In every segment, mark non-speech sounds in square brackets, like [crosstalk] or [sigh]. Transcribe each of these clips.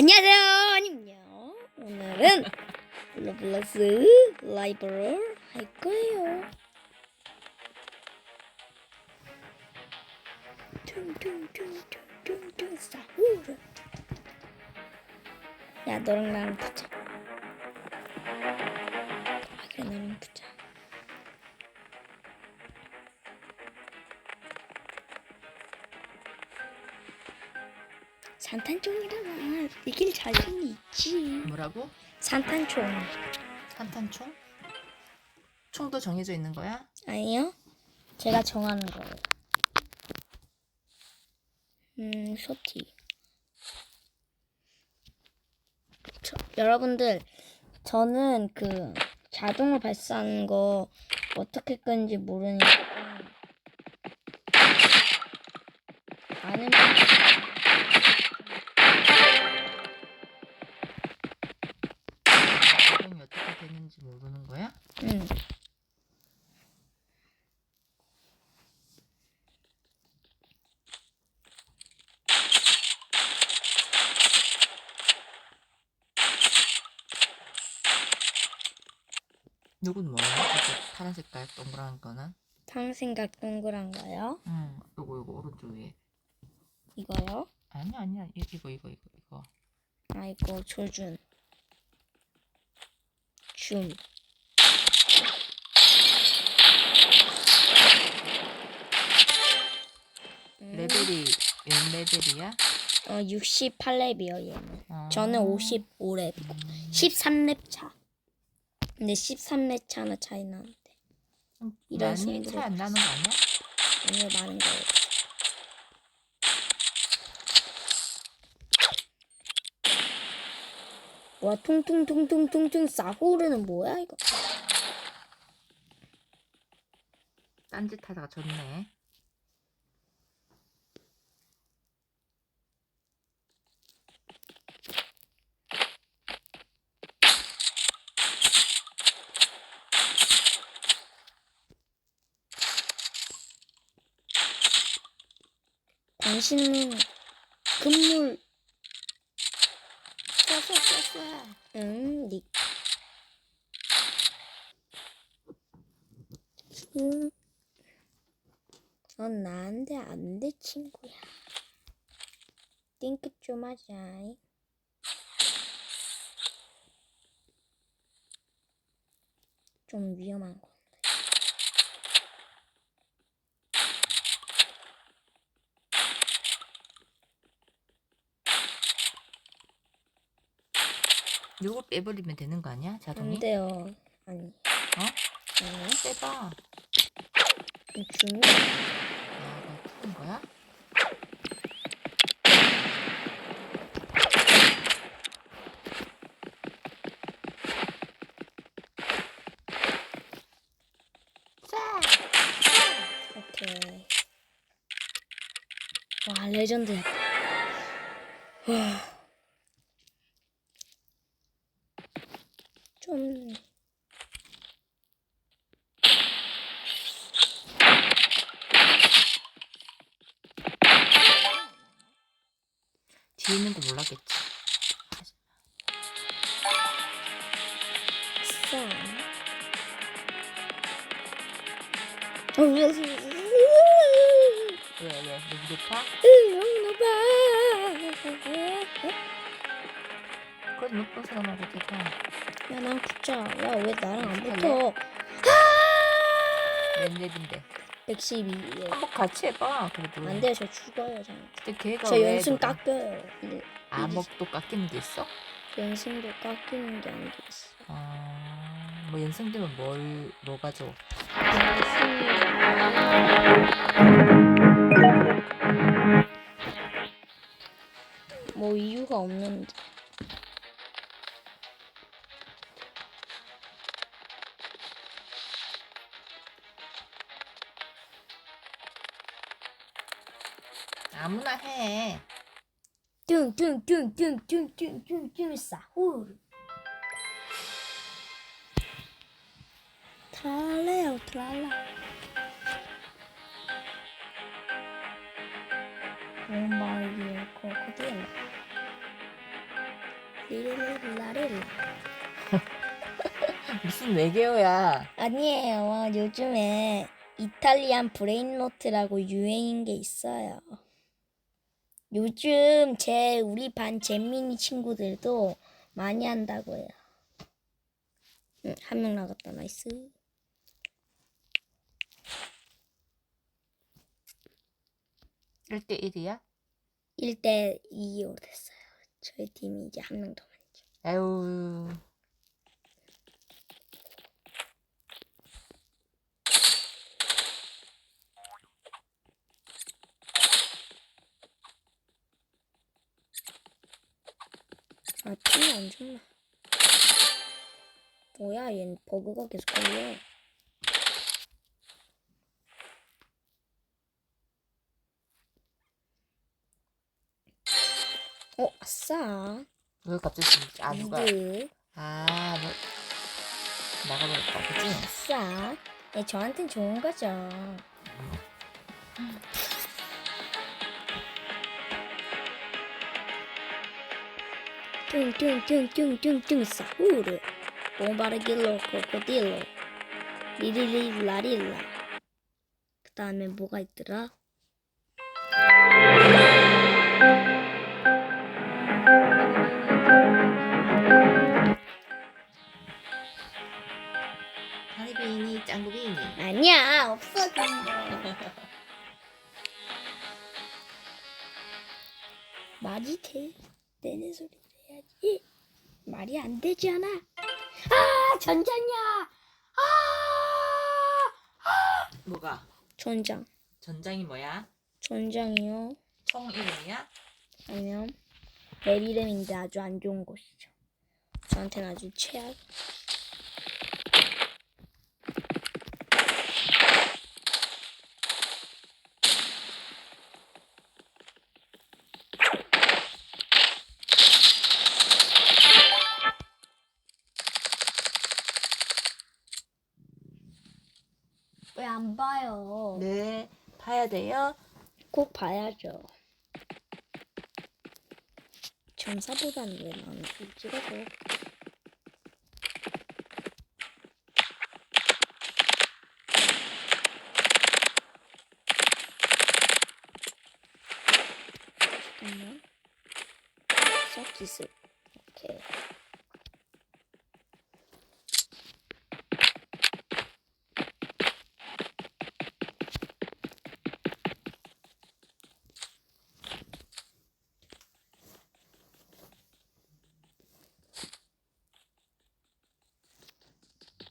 안녕하세요. 아님요. 오늘은 블루블러스 라이브를 할 거예요. 퉁퉁퉁퉁퉁퉁 사후르. 야 너랑 나랑 붙자. 아, 그래 나랑 붙자. 산탄총이라면 이길 자신이 있지. 뭐라고? 산탄총. 산탄총? 총도 정해져 있는 거야? 아니요. 제가 정하는 거예요. 음, 소티. 저, 여러분들, 저는 그 자동으로 발사하는 거 어떻게 끄는지 모르니까 아는 되는지 모르는 거야? 응. 누군 뭐야? 이렇게 파란 색깔 동그란 거는? 탕생각 동그란가요? 응, 요거 요거 오른쪽 위에. 이거요? 아니야 아니야 이- 이거 이거 이거 이거. 아이고 조준 줌 음, 레벨이 몇 레벨이야? 어 68렙이요 얘는. 어. 저는 55렙이고 13렙 차. 근데 13렙 차나 차이 나는데. 좀 이런 많이 식으로. 차이 안 나는 거 아니야? 아니요 많은 거예요 와 퉁퉁퉁퉁퉁퉁 싸구르는 뭐야 이거 딴짓 하다가 졌네. 당신은 금물 응, 닉. 응. 넌 나한테 안 돼, 친구야. 띵크 좀 하자. 좀 위험한 거. 요거 빼버리면 되는 거 아니야? 자동이? 안 돼요. 아니. 어? 아니. 빼봐. 줌이 아, 이거 푸는 거야? 오케이. 와, 레전드였다. 와. 있는 거 몰랐겠지. 왜, 왜, 너무 높아? 너무 높아. 그건 높아서 나 못해서. 야, 난 붙자. 야, 왜 나랑 안 붙어? 아! 웬일인데? 112. 한번 같이 해봐. 그래도. 안 돼요, 저 죽어요, 저. 근데 걔가 저 왜 연승 깎여요. 일- 암흑도 깎이는 게 있어? 연승도 깎이는 게 아니고 있어. 아, 뭐 연승 되면 뭘, 뭐가 좋아? 뭐 이유가 없는데. 아무나 해. 뚱뚱뚱뚱뚱뚱뚱뚱 싸후르. 트랄레요 트랄라. God, crocodile. 몰라. 무슨 외계어야? 아니에요. 요즘에 이탈리안 브레인로트라고 유행인 게 있어요. 요즘 제 우리 반 잼민이 친구들도 많이 한다고 해요. 응, 한 명 나갔다. 나이스. 일 대일이야 1대 2로 됐어요. 저희 팀이 이제 한 명 더 많죠. 에우. 좋나. 뭐야, 얘는 버그가 계속 걸려. 어, 아싸. 왜 갑자기 진짜 아 누가. 아 뭐, 나가버렸다 그치? 아싸. 네, 저한텐 좋은 거죠. 뚱뚱뚱뚱뚱뚱 사후르 bombardello crocodillo 리리리라릴라. 그 다음에 뭐가 있더라? 하니비니 짱구비니. 아니야 없어진 거 말이 돼 내내 소리 말이 안 되지 않아? 아 전장이야 아! 뭐가? 전장. 전장이 뭐야? 전장이요. 총 이름이야? 아니면 맵 이름인데 아주 안 좋은 곳이죠. 저한테는 아주 최악 왜 안 봐요? 네 봐야 돼요 꼭 봐야죠. 점사보다는 왜 나는 좀 찍어줘. 잠깐만. 썩 기술. 오케이.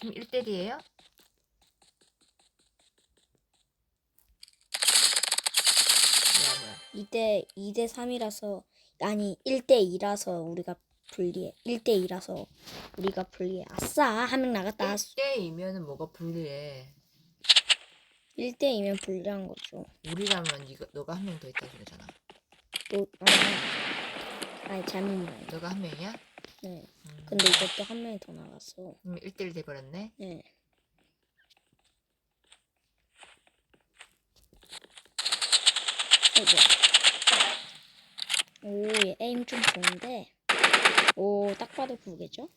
팀 1대1이에요? 뭐야 뭐야 2대 2대 3이라서 아니 1대 2라서 우리가 불리해. 1대 2라서 우리가 불리해. 아싸 한 명 나갔다. 1대2면은 뭐가 불리해 1대 2면 불리한 거죠. 우리라면 이거 너가 한 명 더 있다 소리잖아 또 아, 아니 잘못 말해. 너가 한 명이야? 네. 음, 근데 이것도 한 명이 더 나갔어. 그럼 1대1 돼버렸네 네. 어, 오, 얘 에임 좀 좋은데. 오, 딱 봐도 그게죠?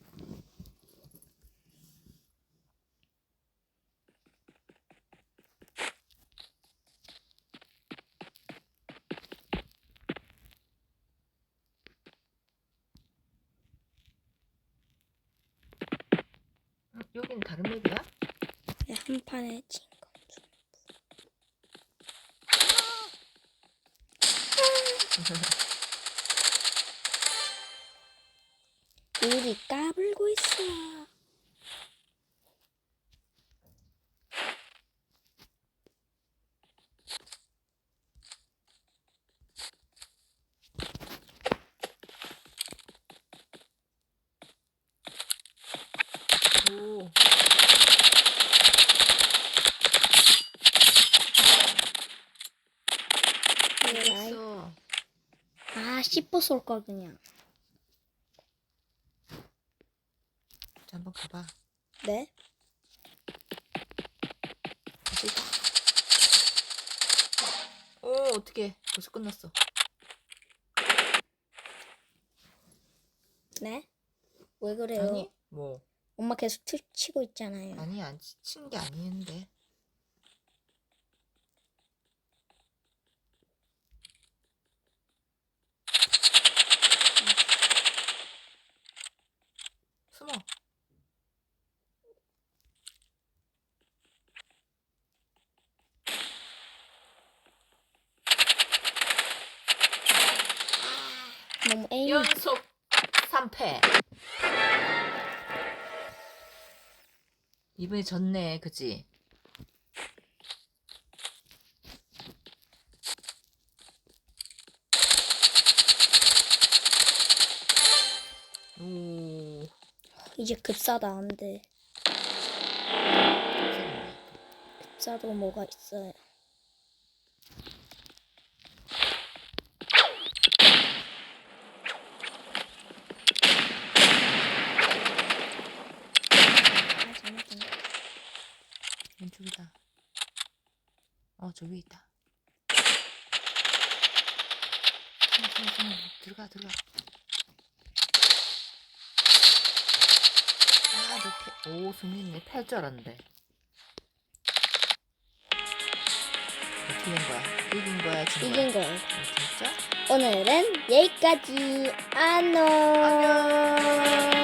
여긴 다른 맵이야? 네, 한 판에 진 거. [laughs] 우리 까불고 있어. 오 됐어 아, 씹어 쏠 걸 그냥. 자, 한번 가봐 네? 오 어떻게 벌써 끝났어 네? 왜 그래요? 아니 뭐 엄마 계속 툭 치고 있잖아요. 아니 안 친 게 아니는데 숨어 너무 에임 연속 3패. 이번에 졌네 그지 오. 이제 급사도 안 돼. 급사도 뭐가 있어요. 아, 잘못했네. 왼쪽이다 숨어. 들어가 들어가 아 너 패 오 승리네 패할 줄 알았는데 어떻게 된 거야 이긴 거야 진 거야 이긴 거예요. 어, 진짜 오늘은 여기까지. 안녕. 안녕